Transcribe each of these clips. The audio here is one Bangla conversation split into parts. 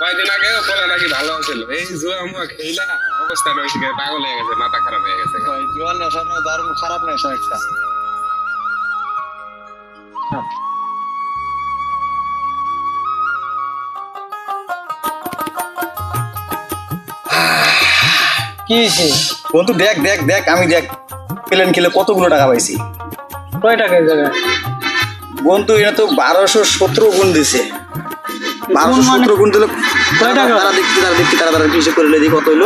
কয়েকদিন আগে বলে নাকি ভালো ছিল এই জুয়া মুয়া খেলা অবস্থা নয় পাগল হয়ে গেছে মাথা খারাপ হয়ে গেছে। জোয়ান নেশা না দারুণ খারাপ নেশা একটা? কি বন্ধু দেখ দেখ দেখ আমি দেখ প্লেন খেলে কতগুলো টাকা পাইছি? কয় টাকা বন্ধু এটা তো বারোশো সতেরো গুণ দিছে। বারোশো সতেরো গুণ দিলে কয় টাকা? তারা দেখছি তারা দেখছি তারা তারা হিসেব করে দেখি কত হইল?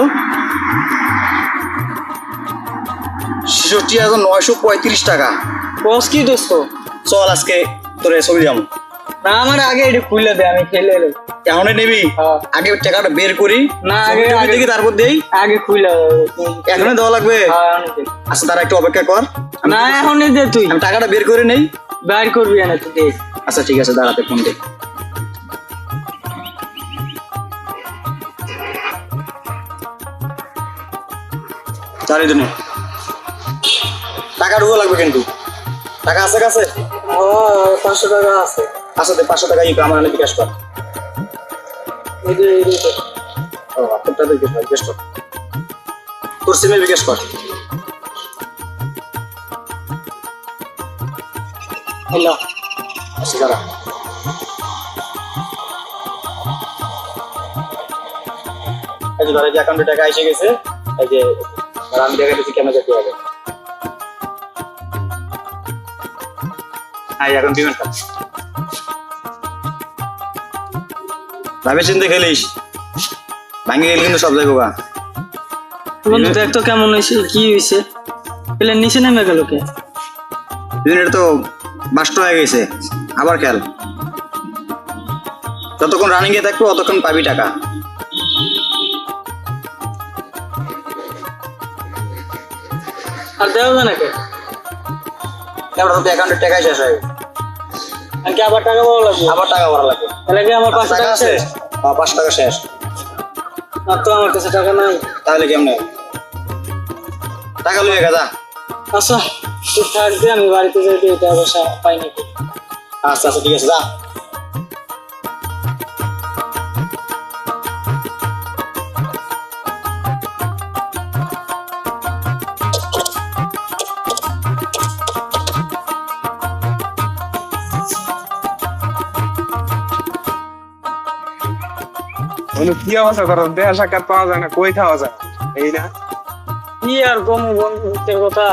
ছেষট্টি হাজার নয়শো পঁয়ত্রিশ টাকা। বস কি দোস্ত? চল আজকে তোরে ছবি যাম না আমার আগে এটা খুলে দে আমি খেলে এলো এখনই নিবি? হ্যাঁ। আগে টাকাটা বের করি। না, আগে- দেখি তারপর দেই। আগে খুলে এখনই দেওয়া লাগবে? আচ্ছা তারা একটু অপেক্ষা কর। না এখনই দে তুই। টাকাটা বের করে নেই। বাইর করবি না তুই আচ্ছা ঠিক আছে দাঁড়াতে ফোন দে। চারি দিনে। টাকা ঢুকো লাগবে কিন্তু। টাকা আছে কাছে? পাঁচশো টাকা আছে। দে পাঁচশো টাকা ইউ আমার এনে বিকাশ কর। ও বিকাশ বিকাশ কর। তোর সিমে বিকাশ কর। দাঁড়া। এই যে ধরো যে অ্যাকাউন্টে টাকা এসে গেছে এই যে ধরো আমি দেখা দিচ্ছি কেন যেতে হবে। হ্যাঁ এখন কর ভাবে চিন্তা খেলিস ভাঙে গেলে কিন্তু সব যাইবো গা। বন্ধু দেখ তো কেমন হয়েছে কি হয়েছে। প্লেন নিচে নেমে গেল কে? ইউনিট তো বাস্ট হয়ে গেছে। আবার খেল যতক্ষণ রানিং এ থাকব ততক্ষণ পাবি টাকা। আর দেওয়া যায় না কে তো অ্যাকাউন্টের টাকা শেষ হয়ে। আর কি আবার টাকা পাওয়া লাগবে? আবার টাকা ভরা লাগবে। তাহলে কি আমার পাঁচশো টাকা আছে হ্যাঁ, পাঁচশো টাকা শেষ। আর তো আমার কাছে টাকা নাই। তাহলে কেমনে? টাকা লুয়ে গেছা? আচ্ছা তুই থাকবে আমি বাড়িতে দিয়ে টাকা পয়সা পাই নাকি? আচ্ছা আচ্ছা ঠিক আছে যা। বন্ধু কি অবস্থা তোর দেখা সাক্ষাৎ পাওয়া যায় না কই খাওয়া যায়? এই না? কি আর কম বন্ধুত্বের কথা?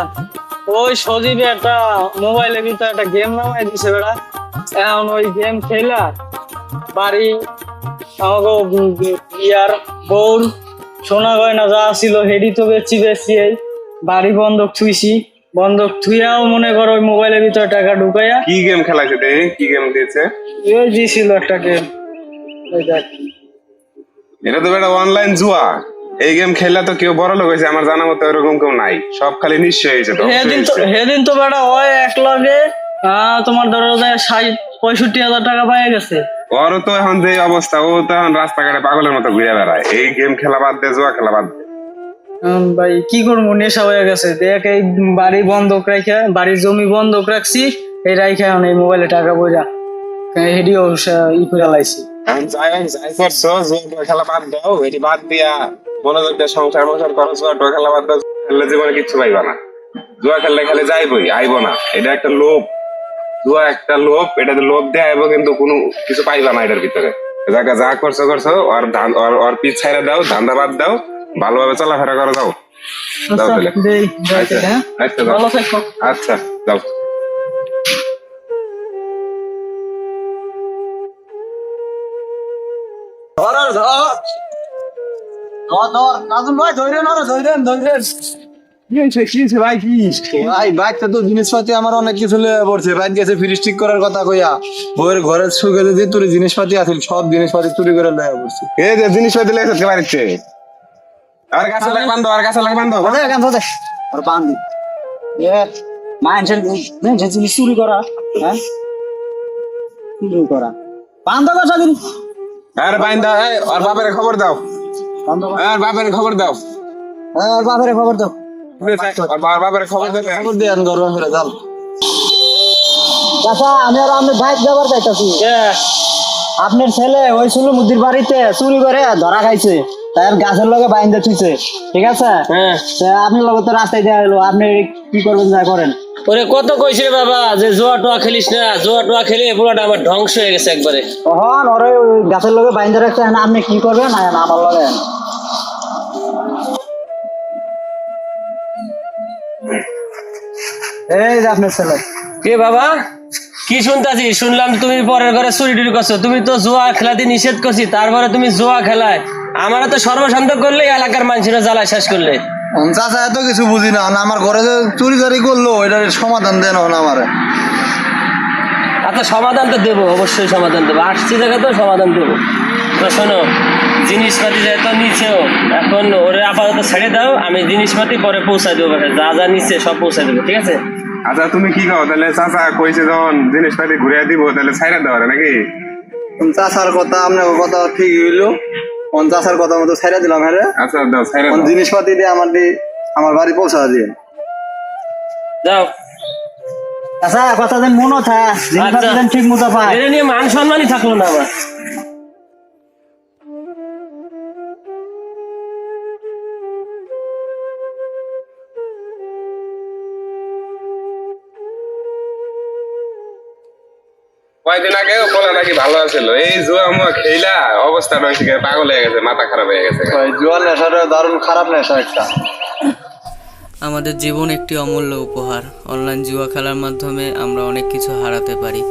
ওই সজীবে একটা মোবাইলের ভিতরে একটা গেম নামাই দিছে বেড়া। এখন ওই গেম খেলা বাড়ি আমাকে ইয়ার বউর সোনা গয়না যা ছিল হেডি তো বেচি বেচি এই বাড়ি বন্ধক থুইছি। বন্ধক থুইয়াও মনে করো ওই মোবাইলের ভিতরে টাকা ঢুকাইয়া কি গেম খেলাইছে কি গেম দিয়েছে? ওই দিছিল একটা গেম দেখ। এটা তো একটা অনলাইন জুয়া। এই গেম খেললে তো কেউ বড় লোক হয়েছে আমার জানা মতো এরকম কেউ নাই। সব খালি নিশ্চয় হয়েছে তো সেদিন তো সেদিন তো বেটা ওই এক লগে তোমার ধরো যে ষাট পঁয়ষট্টি হাজার টাকা পাই গেছে। ওর তো এখন যে অবস্থা ও তো এখন রাস্তাঘাটে পাগলের মতো ঘুরে বেড়ায়। এই গেম খেলা বাদ দে জুয়া খেলা বাদ দে। ভাই কি করব? নেশা হয়ে গেছে। দেখ এই বাড়ি বন্ধক রাখা বাড়ির জমি বন্ধক রাখছি এই রাইখা এখন এই মোবাইলে টাকা বোঝা হেডিও ই করে লাইছি। এখন যাই হোক, যাই করছ জুয়া খেলা বাদ দাও এটি বাদ দিয়া মনোযোগ দিয়ে সংসার মংসার করো জুয়া খেলা বাদ দাও খেললে জীবনে কিচ্ছু পাইবা না। জুয়া খেললে খালি যাইবই আইবো না। এটা একটা লোভ। জুয়া একটা লোভ এটাতে লোভ দিয়ে আইবো কিন্তু কোনো কিছু পাইবা না এটার ভিতরে। যাকে যা করছ করছ ধান ওর পিছ ছাইরা দাও ধান্দা বাদ দাও ভালোভাবে চলাফেরা করো যাও। যাও আচ্ছা, তাহলে। আচ্ছা হ্যাঁ? আচ্ছা যাও। ধর ধর। ধর নাজুম ভাই ধরেন আর ধরেন ধরেন ঘরের সুখে যদি তুই জিনিসপাতি আছিল সব জিনিসপাতি চুরি করে লয়ে পড়ছে। এই যে জিনিসপাতি লেগেছে বাড়িতে। আর গাছে লাগ বান্ধব আর গাছে লাগ বান্ধব ওরে কেন ধরে। আর বান্ধি এ মাইন্ডসেট মাইন্ডসেট জিনিস চুরি করা হ্যাঁ? চুরি করা। আর বাইন্দা আর বাপের খবর দাও। আর বাপের খবর দাও। আর বাপরে খবর দাও। আর খবর দেবে খবর দিয়ে আন গরম যাও। চাচা আমি আর আমি বাইক ব্যবহার চাইতাছি আপনার ছেলে ওই সুলু মুদির বাড়িতে চুরি করে ধরা খাইছে। তার গাছের লগে বাইন্দা থুইছে। ঠিক আছে? হ্যাঁ। আপনার লগে তো রাস্তায় দেওয়া হলো আপনি কি করবেন যা করেন। ওরে কত কইছি রে বাবা যে জোয়া টোয়া খেলিস না জোয়া টোয়া খেলে পুরোটা আমার ধ্বংস হয়ে গেছে একবারে। তখন ওরে ওই গাছের লগে বাইন্দা রাখছে এখন আপনি কি করবেন? আর আমার লগে। এই যে আপনার ছেলে। কে বাবা? কি শুনতাছি? শুনলাম তুমি পরের ঘরে চুরি টুরি করছ। তুমি তো জুয়া খেলাতে নিষেধ করছি তারপরে তুমি জুয়া খেলায়। আমার তো সর্বশান্ত করলে এলাকার মানুষেরা জ্বালায় শেষ করলে। চাচা এত কিছু বুঝি না। আমার ঘরে যে চুরি চারি করল এটার সমাধান দেন আমার। আচ্ছা সমাধান তো দেবো অবশ্যই সমাধান দেবো। আসছি জায়গা তো সমাধান দেবো। তো শোনো জিনিসপাতি যেহেতু নিচেও এখন ওরে আপাতত ছেড়ে দাও আমি জিনিসপাতি পরে পৌঁছাই দেবো যা যা নিচে সব পৌঁছাই দেবো ঠিক আছে? আচ্ছা তুমি কি কও? তাহলে চাচা কইছে যখন জিনিসপাতি ঘুরে দিব তাহলে ছাইরা দেওয়ার নাকি? চাচার কথা আপনার কথা ঠিক হইল। চাচার কথা মতো ছেড়ে দিলাম হ্যাঁ আচ্ছা দাও ছাইরা দাও। জিনিসপাতি দিয়ে আমার দিয়ে আমার বাড়ি পৌঁছা দিয়ে। যাও। আচ্ছা কথা দেন মনে থাকে জিনিসপাতি আচ্ছা। ঠিক মতো পায়। নিয়ে মান সম্মানই থাকল না আমার কয়দিন আগে বলে নাকি ভালো আছিল। এই জুয়া মুয়া খেলা অবস্থা রয়েছে পাগল হয়ে গেছে মাথা খারাপ হয়ে গেছে জোয়ার নেশাটা দারুণ খারাপ নেশা একটা। আমাদের জীবন একটি অমূল্য উপহার। অনলাইন জুয়া খেলার মাধ্যমে আমরা অনেক কিছু হারাতে পারি।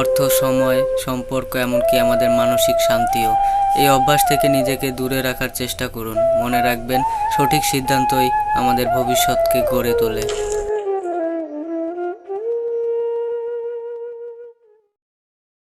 অর্থ সময় সম্পর্ক এমনকি আমাদের মানসিক শান্তিও। এই অভ্যাস থেকে নিজেকে দূরে রাখার চেষ্টা করুন। মনে রাখবেন সঠিক সিদ্ধান্তই আমাদের ভবিষ্যৎকে গড়ে তোলে।